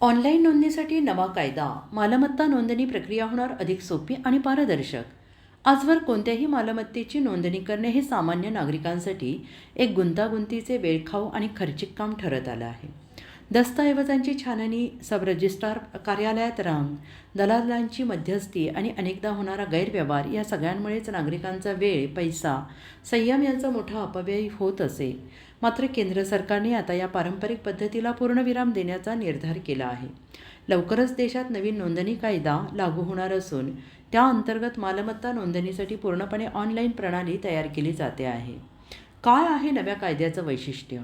Online नोंदणीसाठी नवा कायदा मालमत्ता नोंदणी प्रक्रिया होणार अधिक सोपी आणि पारदर्शक. आजवर कोणत्याही मालमत्तेची नोंदणी करणे हे सामान्य नागरिकांसाठी एक गुंतागुंतीचे वेळखाऊ आणि खर्चिक काम ठरत आलं आहे. दस्तऐवजांची छाननी सब रजिस्ट्रार कार्यालयात रांग दलालांची मध्यस्थी आणि अनेकदा होणारा गैरव्यवहार या सगळ्यांमुळेच नागरिकांचा वेळ पैसा संयम यांचा मोठा अपव्यय होत असे. मात्र केंद्र सरकारने आता या पारंपरिक पद्धतीला पूर्णविराम देण्याचा निर्धार केला आहे. लवकरच देशात नवीन नोंदणी कायदा लागू होणार असून त्या अंतर्गत मालमत्ता नोंदणीसाठी पूर्णपणे ऑनलाईन प्रणाली तयार केली जाते आहे. काय आहे नव्या कायद्याचं वैशिष्ट्य?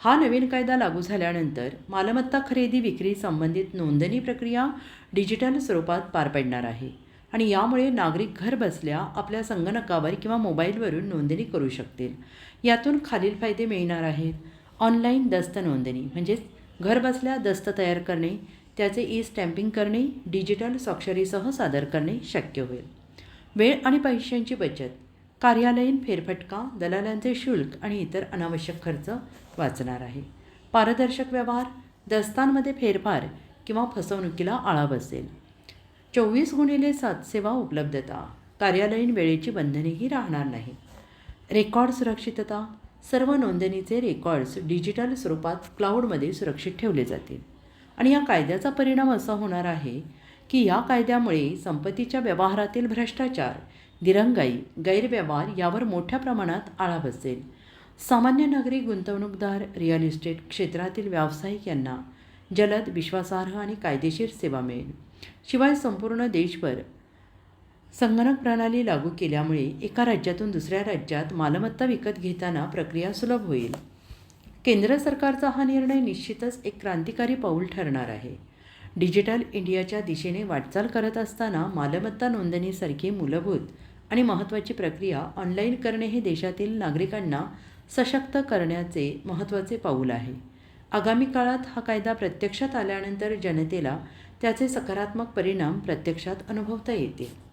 हा नवीन कायदा लागू झाल्यानंतर मालमत्ता खरेदी विक्री संबंधित नोंदणी प्रक्रिया डिजिटल स्वरूपात पार पडणार आहे आणि यामुळे नागरिक घर बसल्या आपल्या संगणकावर किंवा मोबाईलवरून नोंदणी करू शकतील. यातून खालील फायदे मिळणार आहेत. ऑनलाईन दस्त नोंदणी म्हणजेच घर बसल्या दस्त तयार करणे त्याचे ई स्टॅम्पिंग करणे डिजिटल स्वाक्षरीसह सादर करणे शक्य होईल. वेळ आणि पैशांची बचत. कार्यालयीन फेरफटका दलालांचे शुल्क आणि इतर अनावश्यक खर्च वाचणार आहे. पारदर्शक व्यवहार दस्तांमध्ये फेरफार किंवा फसवणुकीला आळा बसेल. चोवीस गुणिले सात सेवा उपलब्धता. कार्यालयीन वेळेची बंधनेही राहणार नाही. रेकॉर्ड सुरक्षितता. सर्व नोंदणीचे रेकॉर्ड्स डिजिटल स्वरूपात क्लाउडमध्ये सुरक्षित ठेवले जातील. आणि या कायद्याचा परिणाम असा होणार आहे की या कायद्यामुळे संपत्तीच्या व्यवहारातील भ्रष्टाचार दिरंगाई गैरव्यवहार यावर मोठ्या प्रमाणात आळा बसेल. सामान्य नागरिक गुंतवणूकदार रिअल इस्टेट क्षेत्रातील व्यावसायिक यांना जलद विश्वासार्ह आणि कायदेशीर सेवा मिळेल. शिवाय संपूर्ण देशभर संगणक प्रणाली लागू केल्यामुळे एका राज्यातून दुसऱ्या राज्यात मालमत्ता विकत घेताना प्रक्रिया सुलभ होईल. केंद्र सरकारचा हा निर्णय निश्चितच एक क्रांतिकारी पाऊल ठरणार आहे. डिजिटल इंडियाच्या दिशेने वाटचाल करत असताना मालमत्ता नोंदणीसारखी मूलभूत आणि महत्त्वाची प्रक्रिया ऑनलाईन करणे हे देशातील नागरिकांना सशक्त करण्याचे महत्त्वाचे पाऊल आहे. आगामी काळात हा कायदा प्रत्यक्षात आल्यानंतर जनतेला त्याचे सकारात्मक परिणाम प्रत्यक्षात अनुभवता येतील.